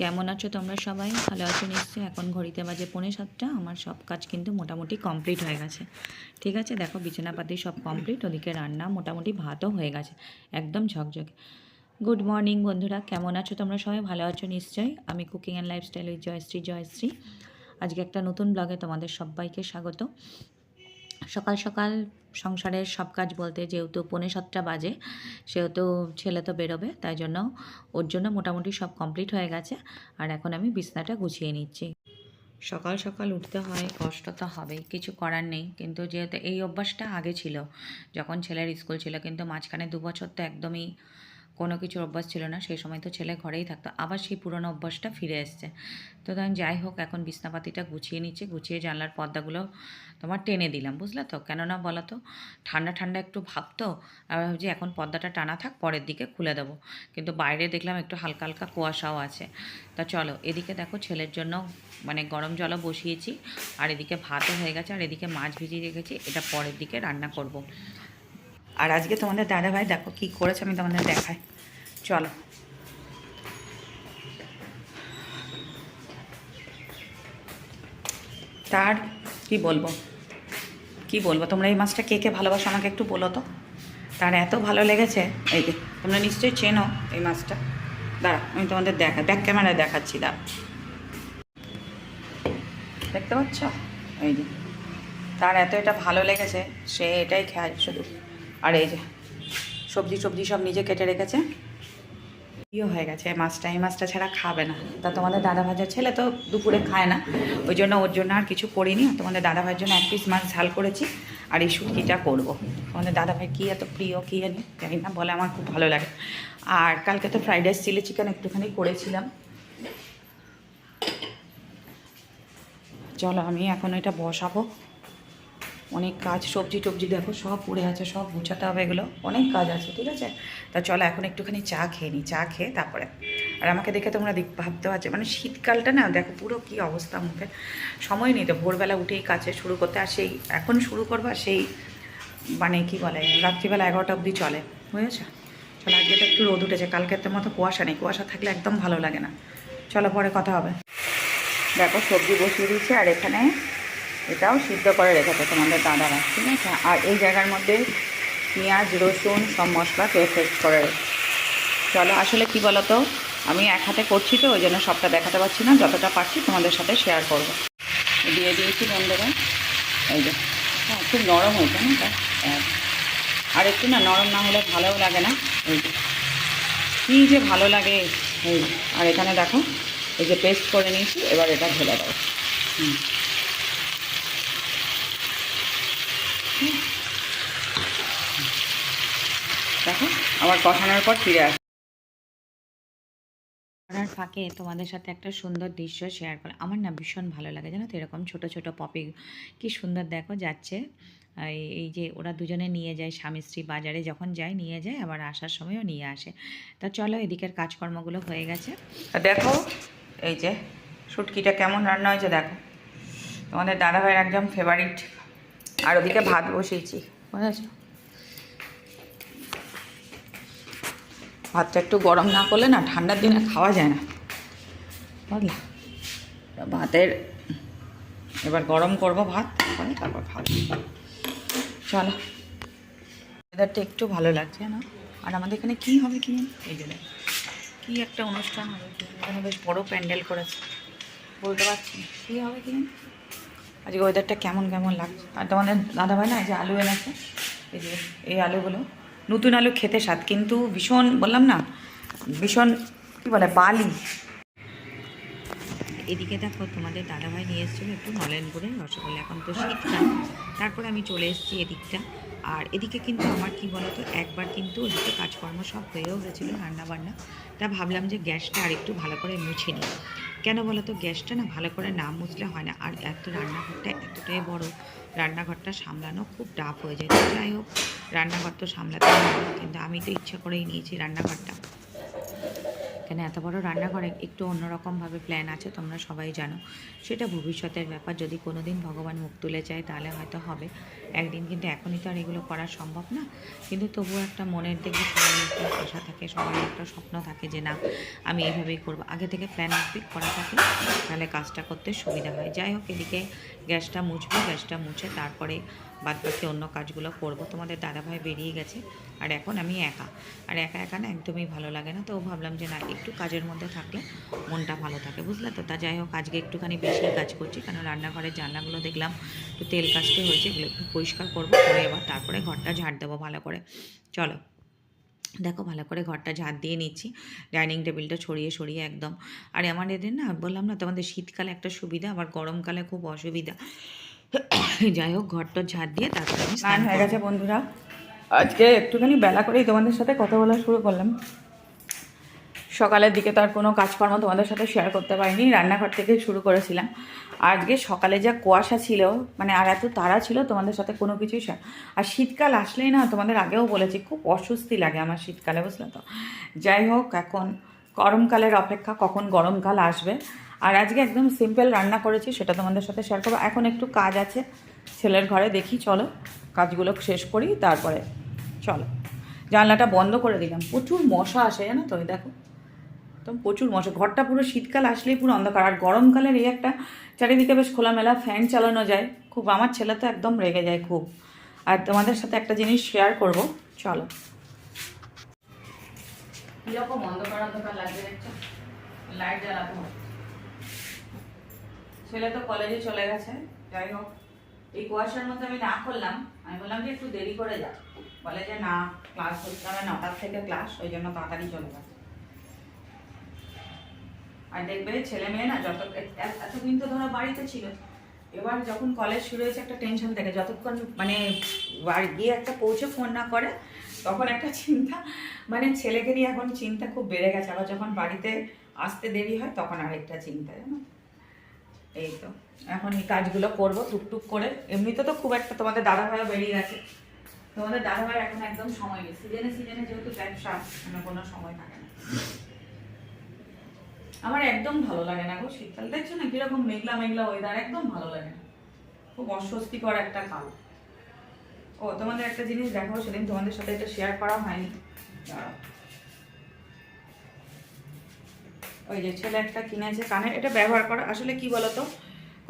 কেমন আছো তোমরা সবাই? ভালো আছো নিশ্চয়ই? এখন ঘড়িতে বাজে পৌনে সাতটা। আমার সব কাজ কিন্তু মোটামুটি কমপ্লিট হয়ে গেছে। ঠিক আছে? দেখো, বিছানাপাতি সব কমপ্লিট ওদিকে রান্না মোটামুটি ভাতও হয়ে গেছে, একদম ঝকঝকে। গুড মর্নিং বন্ধুরা, কেমন আছো তোমরা সবাই? ভালো আছো নিশ্চয়ই? আমি cooking and lifestyle with Joyshree Joyshree. আজকে একটা নতুন ব্লগে তোমাদের সবাইকে স্বাগত। সকাল সকাল সংসারের সব কাজ বলতে যেহেতু পৌনে সাতটা বাজে, সেহেতু ছেলে তো বেরোবে, তাই জন্য ওর জন্য মোটামুটি সব কমপ্লিট হয়ে গেছে। আর এখন আমি বিছনাটা গুছিয়ে নিচ্ছি। সকাল সকাল উঠতে হয়, কষ্ট তো হবেই, কিছু করার নেই। কিন্তু যেহেতু এই অভ্যাসটা আগে ছিল, যখন ছেলের স্কুল ছিল, কিন্তু মাঝখানে দু বছর তো একদমই কোনো কিছুর অভ্যাস ছিল না, সেই সময় তো ছেলে ঘরেই থাকতো। আবার সেই পুরনো অভ্যাসটা ফিরে এসছে। তো তখন যাই হোক, এখন বিছনাপাতিটা গুছিয়ে নিচ্ছি, গুছিয়ে জানলার পর্দাগুলো তোমার টেনে দিলাম, বুঝলে তো? কেননা বলো তো, ঠান্ডা ঠান্ডা একটু ভাবতো আর ভাবছি এখন পর্দাটা টানা থাক, পরের দিকে খুলে দেবো। কিন্তু বাইরে দেখলাম একটু হালকা হালকা কুয়াশাও আছে। তা চলো, এদিকে দেখো ছেলের জন্য মানে গরম জলও বসিয়েছি, আর এদিকে ভাতও হয়ে গেছে, আর এদিকে মাছ ভিজিয়ে রেখেছি, এটা পরের দিকে রান্না করব। আর আজকে তোমাদের দাদাভাই দেখো কি করেছে, আমি তোমাদের দেখাই। চলো। তার কি বলব? কি বলব? তোমরা এই মাছটা কে কে ভালোবাসো আমাকে একটু বলো তো। তার এত ভালো লেগেছে। এই যে, তোমরা নিশ্চয়ই চেনো এই মাছটা। দাঁড়া আমি তোমাদের দেখা, ব্যাক ক্যামেরায় দেখাচ্ছি দাঁড়া দেখতে পাচ্ছ? এই যে, তার এত এটা ভালো লেগেছে, সে এটাই খায় শুধু। আর এই যে, সবজি সবজি সব নিজে কেটে রেখেছে। ইয়ে হয়ে গেছে মাছটা, এই মাছটা ছাড়া খাবে না। তা তোমাদের দাদা ভাজার ছেলে তো দুপুরে খায় না, ওই জন্য ওর জন্য আর কিছু করিনি। তোমাদের দাদা ভাইয়ের জন্য এক পিস মাছ ঝাল করেছি, আর এই শুটকিটা করব। তোমাদের দাদা ভাই কী এত প্রিয়, কী জানি জানি না, বলে আমার খুব ভালো লাগে। আর কালকে তো ফ্রাইড রাইস চিলি চিকেন একটুখানি করেছিলাম। চলো আমি এখন এটা বসাবো। অনেক কাজ, সবজি টবজি দেখো, সব পড়ে আছে, সব গুছাতে হবে এগুলো। অনেক কাজ আছে, ঠিক আছে? তা চলো এখন একটুখানি চা খেয়ে নিই চা খেয়ে তারপরে। আর আমাকে দেখে তোমরা দেখ, ভাবতে পারছ মানে শীতকালটা না, দেখো পুরো কী অবস্থা মুখে। সময় নেই তো, ভোরবেলা উঠেই কাছে শুরু করতে, আর সেই এখন শুরু করবা সেই মানে কি বলে, রাত্রিবেলা এগারোটা অবধি চলে, বুঝেছ? চলো আজকে তো একটু রোদ উঠেছে কালকের তো মতো কুয়াশা নেই, কুয়াশা থাকলে একদম ভালো লাগে না। চলো পরে কথা হবে। দেখো সবজি বসিয়ে দিয়েছি, আর এখানে এটাও সিদ্ধ করে রেখেছে তোমাদের দাদারা ঠিক আছে আর এই জায়গার মধ্যে পেঁয়াজ, রসুন সব মশলা পেস্ট করে চলো, আসলে কি বলো তো আমি এক হাতে করছি তো, ওই জন্য সবটা দেখাতে পারছি না, যতটা পারছি তোমাদের সাথে শেয়ার করব। দিয়ে দিয়েছি বন্ধুরা এই যে হ্যাঁ খুব নরম হয়েছে না এটা? হ্যাঁ। আর একটু না নরম না হলে ভালোও লাগে না। এই যে, কী যে ভালো লাগে। এই আর এখানে দেখো, এই যে পেস্ট করে নিয়েছি, এবার এটা ঢেলে দেবো হুম। দেখো আবার কষানোর পর ফিরে আসে করার ফাঁকে তোমাদের সাথে একটা সুন্দর দৃশ্য শেয়ার করে আমার না ভীষণ ভালো লাগে জানো তো? এরকম ছোট ছোট পপি কি সুন্দর দেখো যাচ্ছে। এই- যে ওরা দুজনে নিয়ে যায় স্বামী স্ত্রী বাজারে যখন যায় নিয়ে যায় আবার আসার সময়ও নিয়ে আসে। তা চলো এদিকের কাজকর্মগুলো হয়ে গেছে। দেখো এই যে শুটকিটা কেমন রান্না হয়েছে দেখো। তোমাদের দাদাভাইয়ের একদম ফেভারিট আর ওদিকে ভাত বসিয়েছি বুঝেছ ভাতটা একটু গরম না করলে না ঠান্ডার দিনে খাওয়া যায় না। বুঝলে ভাতের এবার গরম করব ভাত, তারপরে খাব। চলো। ওয়েদারটা একটু ভালো লাগছে না? আর আমাদের এখানে কি হবে কি এই যে কী একটা অনুষ্ঠান হবে। এখানে বেশ বড় প্যান্ডেল করেছে। বলতে পারছি কী হবে কি? আজকে ওয়েদারটা কেমন কেমন লাগছে? আর তোমাদের দাদা ভাই না যে আলু এনেছে, এই যে এই আলুগুলো। নতুন আলু খেতে স্বাদ, কিন্তু ভীষণ, বললাম না, ভীষণ, কী বলে, বালি। এদিকে দেখো, তোমাদের দাদাভাই নিয়ে এসেছিল একটু নলেনপুরের রসগোল্লা। এখন তো শীতকাল তারপরে আমি চলে এসেছি এদিকটা। আর এদিকে কিন্তু আমার, কি বলতো, একবার কিন্তু ওদিকে কাজকর্ম সব হয়েও গেছিল, রান্নাবান্না। তা ভাবলাম যে গ্যাসটা আর একটু ভালো করে মুছে নিই। কেন বলো তো, গ্যাসটা না ভালো করে না মুছলে হয় না। আর এত রান্নাঘরটা এতটাই বড়, রান্নাঘরটা সামলানো খুব ডাফ হয়ে যায়। যাই হোক, রান্নাঘর তো সামলাতে কিন্তু আমি তো ইচ্ছা করেই নিয়েছি রান্নাঘরটা। কেন এত বড় রান্নাঘরে একটু অন্যরকমভাবে প্ল্যান আছে, তোমরা সবাই জানো। সেটা ভবিষ্যতের ব্যাপার, যদি কোনো দিন ভগবান মুখ তুলে যায় তাহলে হয়তো হবে। একদিন কিন্তু এখনই তো আর এগুলো করা সম্ভব না। কিন্তু তবুও একটা মনের দিকে সবার একটা আশা থাকে, সবার একটা স্বপ্ন থাকে যে না, আমি এইভাবেই করব। আগে থেকে প্ল্যান মাফিক করা থাকে, তাহলে কাজটা করতে সুবিধা হয়। যাই হোক, এদিকে গ্যাসটা মুছবো, গ্যাসটা মুছে তারপরে বাদ বাকি অন্য কাজগুলো করব। তোমাদের দাদাভাই বেরিয়ে গেছে, আর এখন আমি একা। আর একা একা না একদমই ভালো লাগে না, তো ভাবলাম যে না, একটু কাজের মধ্যে থাকলে মনটা ভালো থাকে, বুঝলে তো? তা যাই হোক, আজকে একটুখানি বেশি কাজ করছি কারণ রান্নাঘরের জানলাগুলো দেখলাম একটু তেল কাজতে হয়েছে, এগুলো একটু পরিষ্কার করব করে এবার তারপরে ঘরটা ঝাড় দেবো ভালো করে। চলো, দেখো ভালো করে ঘরটা ঝাড় দিয়ে নিচ্ছি, ডাইনিং টেবিলটা ছড়িয়ে সরিয়ে একদম। আর আমার এদের না, বললাম না তোমাদের শীতকালে একটা সুবিধা, আবার গরমকালে খুব অসুবিধা। যাই হোক ঘরটা ঝাড় দিয়ে তারপরে আমি স্নান হয়ে গেছে বন্ধুরা। আজকে একটুখানি বেলা করেই তোমাদের সাথে কথা বলা শুরু করলাম। সকালের দিকে তো আর কোনো কাজকর্ম তোমাদের সাথে শেয়ার করতে পারিনি রান্নাঘর থেকে শুরু করেছিলাম। আজকে সকালে যা কুয়াশা ছিল মানে আর এত তাড়া ছিল তোমাদের সাথে কোনো কিছুই শেয়ার আর শীতকাল আসলেই না তোমাদের আগেও বলেছি খুব অস্বস্তি লাগে আমার শীতকালে বুঝলে তো। যাই হোক এখন গরমকালের অপেক্ষা কখন গরমকাল আসবে আর আজকে একদম সিম্পল রান্না করেছি, সেটা তোমাদের সাথে শেয়ার করব। এখন একটু কাজ আছে ছেলের ঘরে, দেখি চলো কাজগুলো শেষ করি, তারপরে চলো। জানলাটা বন্ধ করে দিলাম। প্রচুর মশা আসে, জানো তো দেখো। একদম প্রচুর মশা। ঘরটা পুরো শীতকাল আসলেই পুরো অন্ধকার। আর গরমকালের এই একটা চারিদিকে বেশ খোলামেলা ফ্যান চালানো যায়। খুব, আমার ছেলে তো একদম রেগে যায় খুব। আর তোমাদের সাথে একটা জিনিস শেয়ার করব। চলো। কীরকম অন্ধকার অন্ধকার লাগবে দেখছ? লাইট জ্বালাতে ছেলে তো কলেজে চলে গেছে। যাই হোক, এই কুয়াশার মধ্যে আমি না করলাম। আমি বললাম যে, একটু দেরি করে যা। বলে যে, না ক্লাস হচ্ছে হবে নটার থেকে ক্লাস ওই জন্য তাড়াতাড়ি চলে গেছে। আর দেখবে, ছেলে মেয়ে না, যত এতদিন তো ধরো বাড়িতে ছিল। এবার যখন কলেজ শুরু হয়েছে, একটা টেনশন থাকে, যতক্ষণ মানে বাড়ি গিয়ে একটা পৌঁছে ফোন না করে, তখন একটা চিন্তা মানে ছেলেকে নিয়ে এখন চিন্তা খুব বেড়ে গেছে। আবার যখন বাড়িতে আসতে দেরি হয়, তখন আরেকটা চিন্তা, জানো? এই তো, এখন এই কাজগুলো করব, টুকটুক করে। এমনিতে তো খুব একটা তোমাদের দাদা ভাইও বেরিয়ে গেছে। তোমাদের দাদা ভাই এখন একদম সময় নেই। সিজনে সিজনে যেহেতু ব্যবসা মানে কোনো সময় থাকে না। আমার একদম ভালো লাগে না গো শীতকাল দেখছ না কীরকম মেঘলা মেঘলা ওয়েদার একদম ভালো লাগে না। খুব অস্বস্তিকর একটা কাল। ও, তোমাদের একটা জিনিস দেখো সেদিন তোমাদের সাথে এটা শেয়ার করা হয়নি। দাঁড়াও। ওই যে ছেলে একটা কিনেছে কানের, এটা ব্যবহার করা। আসলে কি বলতো,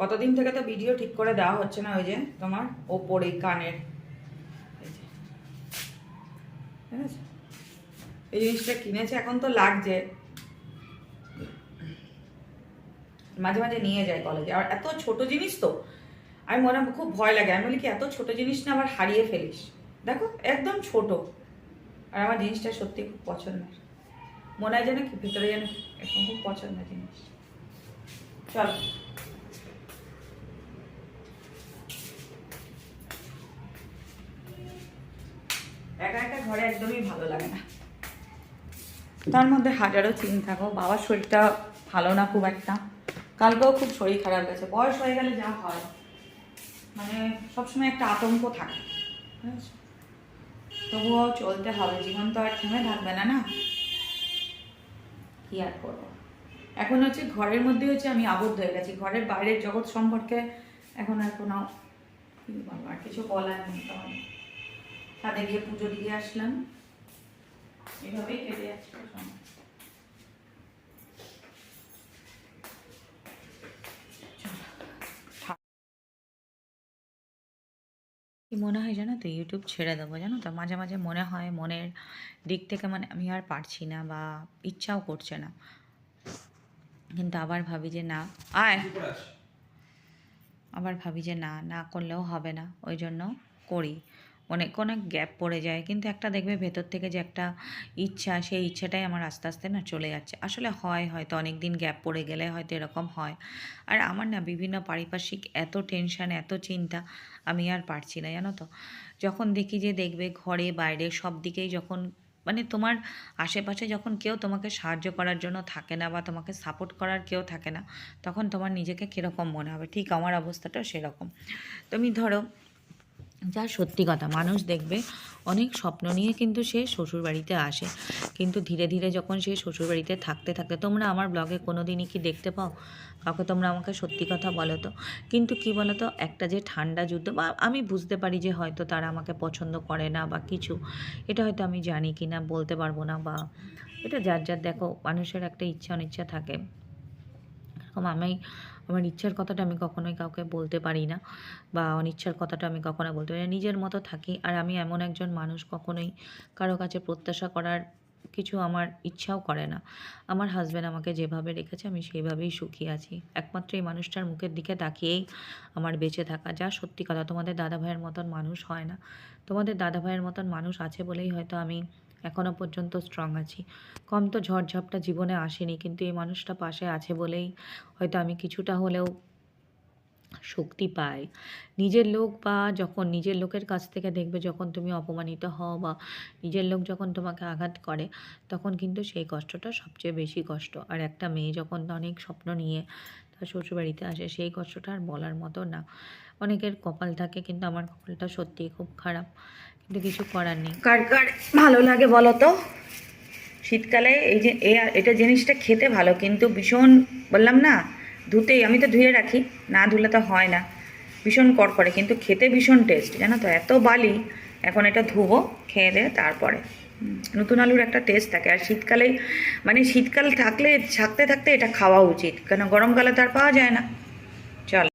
কতদিন থেকে তো ভিডিও ঠিক করে দেওয়া হচ্ছে না ওই যে তোমার ওপরে কানের। ঠিক আছে? এই জিনিসটা কিনেছে, এখন তো লাগছে। মাঝে মাঝে নিয়ে যায় কলেজে আর এত ছোট জিনিস তো, আমি মনে খুব ভয় লাগে। আমি বলি কি, এত ছোট জিনিস না আবার হারিয়ে ফেলিস। দেখো, একদম ছোট। আর আমার জিনিসটা সত্যি খুব পছন্দের। মনে হয় যেন কি, ভিতরে যেন এরকম খুব পছন্দের জিনিস। চলো। একা একা ঘরে একদমই ভালো লাগে না। তার মধ্যে হাজারো চিন্তা গো বাবার শরীরটা ভালো না খুব একটা। কালকেও খুব শরীর খারাপ গেছে। বয়স হয়ে গেলে যা হয়। মানে সবসময় একটা আতঙ্ক থাকে। তবুও চলতে হবে। জীবন তো আর থেমে থাকবে না না? কি আর করব। এখন হচ্ছে ঘরের মধ্যে হচ্ছে আমি আবদ্ধ হয়ে গেছি। ঘরের বাইরের জগৎ সম্পর্কে এখন আর কোনো আর কিছু বলার নেই তখন গিয়ে পুজো দিয়ে আসলাম। এভাবেই কেটে যাচ্ছে সময়। কি মনে হয় জানো তো? ইউটিউব ছেড়ে দেবো জানো তো? মাঝে মাঝে মনে হয় মনের দিক থেকে মানে আমি আর পারছি না বা ইচ্ছাও করছে না। কিন্তু আবার ভাবি যে না আয়। আবার ভাবি যে না না করলেও হবে না ওই জন্য করি। অনেক অনেক গ্যাপ পড়ে যায় কিন্তু একটা দেখবে ভেতর থেকে যে একটা ইচ্ছা সেই ইচ্ছাটাই আমার আস্তে আস্তে না চলে যাচ্ছে। আসলে হয় হয়তো অনেক দিন গ্যাপ পড়ে গেলে হয়তো এরকম হয়। আর আমার না বিভিন্ন পারিপার্শ্বিক এত টেনশন এত চিন্তা আমি আর পারছি না, জানো তো? যখন দেখি যে দেখবে ঘরে, বাইরে সব দিকেই যখন মানে তোমার আশেপাশে যখন কেউ তোমাকে সাহায্য করার জন্য থাকে না বা তোমাকে সাপোর্ট করার কেউ থাকে না, তখন তোমার নিজেকে কীরকম মনে হবে? ঠিক আমার অবস্থাটাও সেরকম। তুমি ধরো যা সত্যি কথা, মানুষ দেখবে অনেক স্বপ্ন নিয়ে কিন্তু সে শ্বশুরবাড়িতে আসে। কিন্তু ধীরে ধীরে যখন সে শ্বশুরবাড়িতে থাকতে থাকতে, তোমরা আমার ব্লগে কোনো দিনই কি দেখতে পাও? কাউকে তোমরা আমাকে সত্যি কথা বলো তো? কিন্তু কি বলো তো একটা যে ঠান্ডা যুদ্ধ বা আমি বুঝতে পারি যে হয়তো তারা আমাকে পছন্দ করে না বা কিছু, এটা হয়তো আমি জানি কি না বলতে পারব না বা এটা যার যার দেখো, মানুষের একটা ইচ্ছা অনিচ্ছা থাকে। এরকম আমি আমার ইচ্ছার কথাটা আমি কখনোই কাউকে বলতে পারি না বা অনিচ্ছার কথাটা আমি কখনো বলতে পারি না। নিজের মতো থাকি আর আমি এমন একজন মানুষ কখনোই কারও কাছে প্রত্যাশা করার কিছু আমার ইচ্ছাও করে না। আমার হাজব্যান্ড আমাকে যেভাবে রেখেছে আমি সেইভাবেই সুখী আছি। একমাত্র এই মানুষটার মুখের দিকে তাকিয়েই আমার বেঁচে থাকা। যা সত্যি কথা, তোমাদের দাদা ভাইয়ের মতন মানুষ হয় না। তোমাদের দাদা ভাইয়ের মতন মানুষ আছে বলেই হয়তো আমি এখনও পর্যন্ত স্ট্রং আছি। কম তো ঝড়ঝাপটা জীবনে আসেনি, কিন্তু এই মানুষটা পাশে আছে বলেই হয়তো আমি কিছুটা হলেও শক্তি পাই। নিজের লোক বা যখন নিজের লোকের কাছ থেকে দেখবে যখন তুমি অপমানিত হও বা নিজের লোক যখন তোমাকে আঘাত করে, তখন কিন্তু সেই কষ্টটা সবচেয়ে বেশি কষ্ট। আর একটা মেয়ে যখন অনেক স্বপ্ন নিয়ে তার শ্বশুরবাড়িতে আসে, সেই কষ্টটা আর বলার মতো না। অনেকের কপাল থাকে কিন্তু আমার কপালটা সত্যিই খুব খারাপ। কিন্তু কিছু করার নেই। কার কার ভালো লাগে বলো তো? শীতকালে এই যে এ এটা জিনিসটা খেতে ভালো কিন্তু ভীষণ বললাম না ধুতেই আমি তো ধুয়ে রাখি না ধুলে তো হয় না। ভীষণ কড়কড়ে কিন্তু খেতে ভীষণ টেস্ট জানো তো? এত বালি এখন এটা ধুবো খেয়ে দিয়ে তারপরে। নতুন আলুর একটা টেস্ট থাকে। আর শীতকালেই মানে শীতকাল থাকলে থাকতে থাকতে এটা খাওয়া উচিত কেন গরমকালে তো আর পাওয়া যায় না চল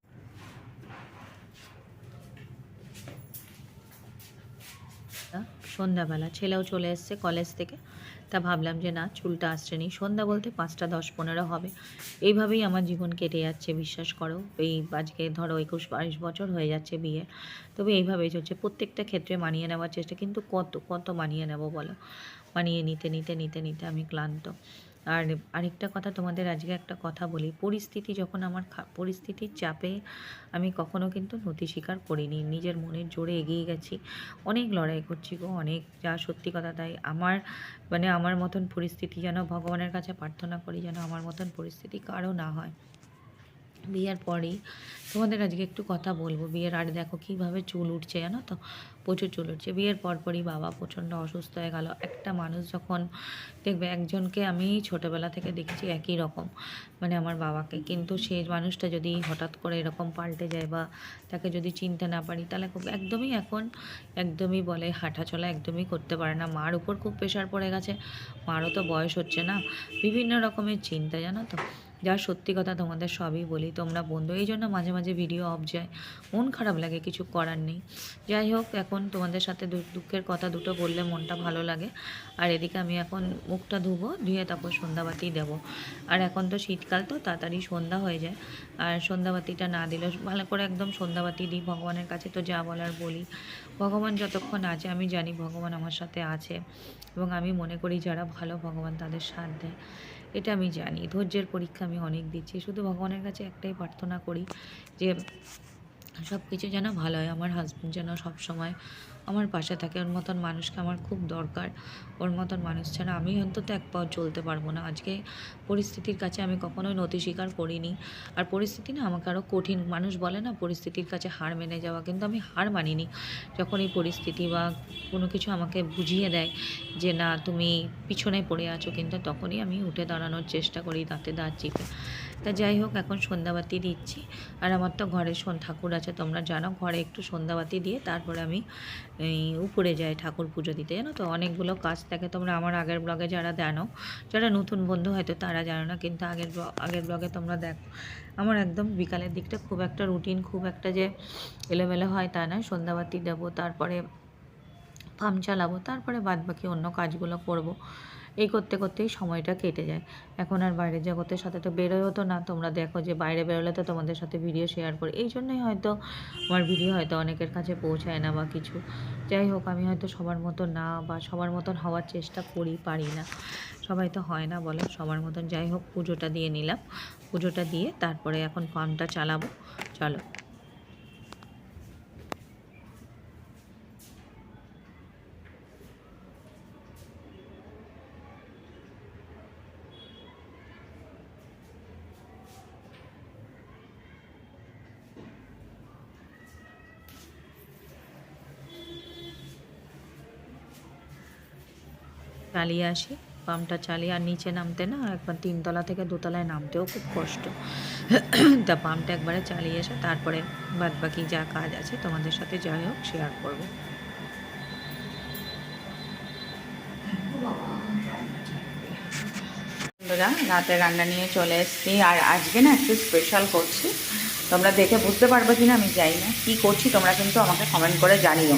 তা সন্ধ্যাবেলা ছেলেও চলে এসছে কলেজ থেকে। তা ভাবলাম যে না, চুলটা আসছে নি। সন্ধ্যা বলতে পাঁচটা দশ পনেরো হবে। এইভাবেই আমার জীবন কেটে যাচ্ছে, বিশ্বাস করো। এই আজকে ধরো একুশ বাইশ বছর হয়ে যাচ্ছে বিয়ে। তবে এইভাবেই চলছে। প্রত্যেকটা ক্ষেত্রে মানিয়ে নেওয়ার চেষ্টা, কিন্তু কত কত মানিয়ে নেব বলো? মানিয়ে নিতে নিতে নিতে নিতে আমি ক্লান্ত। আর আরেকটা কথা তোমাদের আজকে একটা কথা বলি। পরিস্থিতি যখন আমার পরিস্থিতির চাপে আমি কখনো কিন্তু নতি স্বীকার করিনি। নিজের মনের জোরে এগিয়ে গেছি। অনেক লড়াই করছি গো, অনেক যা সত্যি কথা তাই। আমার মানে আমার মতন পরিস্থিতি যেন ভগবানের কাছে প্রার্থনা করি যেন আমার মতন পরিস্থিতি কারও না হয়। বিয়ের পরেই। তোমাদের আজকে একটু কথা বলব। বিয়ের আর দেখো কীভাবে চুল উঠছে জানো তো? প্রচুর চুল উঠছে। বিয়ের পরপরই বাবা প্রচণ্ড অসুস্থ হয়ে গেল। একটা মানুষ যখন দেখবে একজনকে আমি ছোটোবেলা থেকে দেখছি একই রকম। মানে আমার বাবাকে। কিন্তু সেই মানুষটা যদি হঠাৎ করে এরকম পাল্টে যায় বা তাকে যদি চিনতে না পারি, তাহলে খুব একদমই এখন একদমই বলে হাঁটা চলা একদমই করতে পারে না। মার উপর খুব প্রেশার পড়ে গেছে। মারও তো বয়স হচ্ছে না। বিভিন্ন রকমের চিন্তা জানো তো? যা সত্যি কথা তোমাদের সবই বলি। তোমরা বন্ধু, এই জন্য মাঝে মাঝে ভিডিও অফ যায়। মন খারাপ লাগে, কিছু করার নেই। যাই হোক, এখন তোমাদের সাথে দুঃখের কথা দুটো বললে মনটা ভালো লাগে। আর এদিকে আমি এখন মুখটা ধুবো, ধুয়ে তারপর সন্ধ্যাবাতি দেবো। আর এখন তো শীতকাল তো, তাড়াতাড়ি সন্ধ্যা হয়ে যায়। আর সন্ধ্যাবাতিটা না দিলেও ভালো করে একদম সন্ধ্যাবাতি দিই, ভগবানের কাছে তো যা বলার বলি। ভগবান যতক্ষণ আছে, আমি জানি ভগবান আমার সাথে আছে। এবং আমি মনে করি যারা ভালো, ভগবান তাদের সাথ দেয়। এটা আমি জানি। ধৈর্যের পরীক্ষা আমি অনেক দিচ্ছি। শুধু ভগবানের কাছে একটাই প্রার্থনা করি যে সব কিছু যেন ভালো হয়। আমার হাজব্যান্ড যেন সব সময় আমার পাশে থাকে, ওর মতন মানুষকে আমার খুব দরকার। ওর মতন মানুষ ছাড়া আমি অন্তত এক পাও চলতে পারব না। আজকে পরিস্থিতির কাছে আমি কখনোই নতি স্বীকার করিনি। আর পরিস্থিতি না আমাকে আরও কঠিন, মানুষ বলে না পরিস্থিতির কাছে হার মেনে যাওয়া, কিন্তু আমি হার মানিনি। যখন এই পরিস্থিতি বা কোনো কিছু আমাকে বুঝিয়ে দেয় যে না, তুমি পিছনে পড়ে আছো, কিন্তু তখনই আমি উঠে দাঁড়ানোর চেষ্টা করি দাঁতে দাঁত চিপে। তা যাই হোক, এখন সন্ধ্যাবাতি দিচ্ছি। আর আমার তো ঘরে ঠাকুর আছে, তোমরা জানো, ঘরে একটু সন্ধ্যাবাতি দিয়ে তারপরে আমি এই উপরে যায় ঠাকুর পুজো দিতে, জানো তো? অনেকগুলো কাজ থাকে। তোমরা আমার আগের ব্লগে যারা জানো, যারা নতুন বন্ধু হয়তো তারা জানো না, কিন্তু আগের আগের ব্লগে তোমরা দেখো। আমার একদম বিকালের দিকটা খুব একটা রুটিন খুব একটা যে এলোমেলো হয় তা না। সন্ধ্যাবাতি দেবো, তারপরে পাম্প চালাবো, তারপরে বাদ বাকি অন্য কাজগুলো করব। এই করতে করতেই সময়টা কেটে যায়। এখন আর বাইরের জগতের সাথে তো বেরোয় হতো না। তোমরা দেখো যে বাইরে বেরোলে তো তোমাদের সাথে ভিডিও শেয়ার করি। এই জন্যই হয়তো আমার ভিডিও হয়তো অনেকের কাছে পৌঁছায় না বা কিছু। যাই হোক, আমি হয়তো সবার মতো না বা সবার মতন হওয়ার চেষ্টা করি, পারি না। সবাই তো হয় না বলে, সবার মতন। যাই হোক, পুজোটা দিয়ে নিলাম। পুজোটা দিয়ে তারপরে এখন ফার্মটা চালাবো। চলো। চালিয়ে আসি, পাম্পটা চালিয়ে আর নিচে নামতে না একবার তিনতলা থেকে দোতলায় নামতেও খুব কষ্ট। তা পাম্পটা একবারে চালিয়ে এসে তারপরে বাদ বাকি যা কাজ আছে তোমাদের সাথে যাই হোক শেয়ার করব। রাতে রান্না নিয়ে চলে এসেছি আর আজকে না একটু স্পেশাল করছি। তোমরা দেখে বুঝতে পারবে কি না আমি জানি না। কী করছি তোমরা কিন্তু আমাকে কমেন্ট করে জানিও।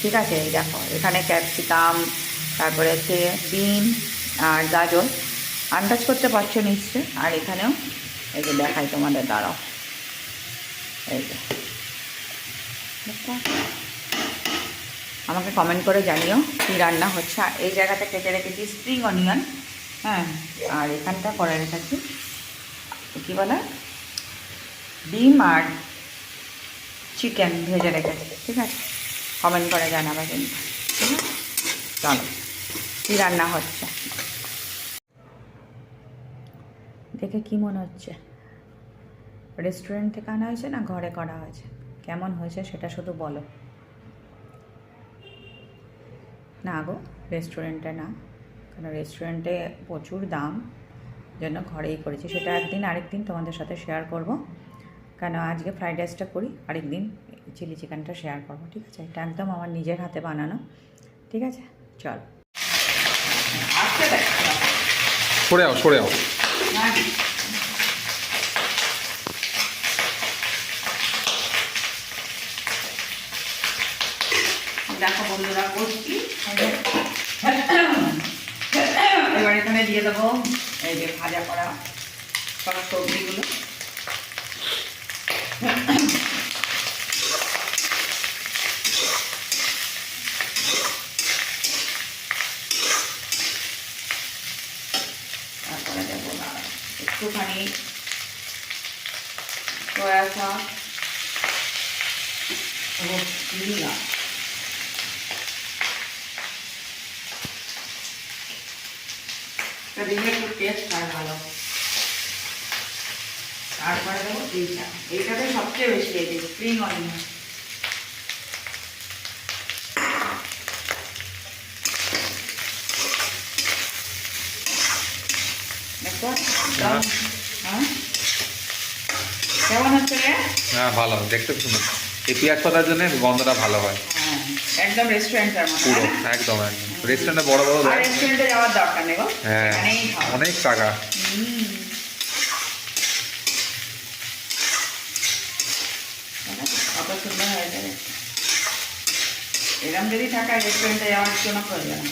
ঠিক আছে দেখো, এখানে ক্যাপসিকাম তারপরে হচ্ছে বিন আর গাজর। আন্দাজ করতে পারছ নিশ্চয় আর এখানেও এই যে দেখাই তোমাদের, দাঁড়াও। এই যে। আমাকে কমেন্ট করে জানিও কী রান্না হচ্ছে। আর এই জায়গাটা কেটে রেখেছি স্প্রিং অনিয়ন হ্যাঁ? আর এখানটা করে রেখেছি কী? বলে? ডিম আর চিকেন ভেজে রেখেছি, ঠিক আছে? কমেন্ট করে জানাবে কিন্তু, ঠিক আছে? চলো। রান্না হচ্ছে? দেখে কি মনে হচ্ছে? রেস্টুরেন্ট থেকে আনা হয়েছে না ঘরে করা হয়েছে? কেমন হয়েছে সেটা শুধু বলো। না গো রেস্টুরেন্টে না। কারণ রেস্টুরেন্টে প্রচুর দাম জন্য ঘরেই করেছি। সেটা একদিন আরেকদিন তোমাদের সাথে শেয়ার করব। কেন আজকে ফ্রাইড রাইসটা করি, আরেকদিন চিলি চিকেনটা শেয়ার করব, ঠিক আছে? এটা একদম আমার নিজের হাতে বানানো, ঠিক আছে? চল। সরে আও সরে আও। দেখো বন্ধুরা করছি এবার এখানে দিয়ে দেবো এই যে ভাজা করা সব সবজিগুলো তারপরে দেবো না একটুখানি সয়া সস ও দিলাম এটা একটু টেস্ট হয় ভালো। তারপরে দেবো এইটা। এইটাতে সবচেয়ে বেশি এই যে স্প্রিং অনিয়ন কেমন? হ্যাঁ। কেমন হচ্ছে হ্যাঁ ভালো। দেখতে শুনো এই পেঁয়াজ পাতার জন্য গন্ধটা ভালো হয় হ্যাঁ। একদম রেস্টুরেন্টের মতো। পুরো হ্যাঁ? একদম একদম। রেস্টুরেন্টে বড় বড় আর রেস্টুরেন্টে যাওয়ার দরকার নেই গো। হ্যাঁ অনেক টাকা। কত সুন্দর। এরম যদি থাকায় রেস্টুরেন্টে যাওয়ার কোনো প্রয়োজন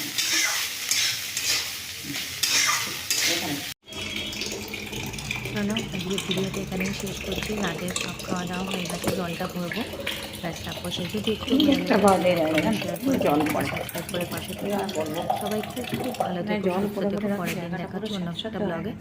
চলো আজকে ভিডিওটা এখানেই শেষ করছি। রাতের সব খাওয়া দাওয়া হয়ে গেছে জলটা ভরবো। ব্যাস তারপর যদি একটু একটা বাজে যায় না, জল তারপরে পাশে সবাই খুব খুব ভালো থাকে পরের দিন জায়গাটা দেখা পুরো হচ্ছে অন্য একটা ব্লগে।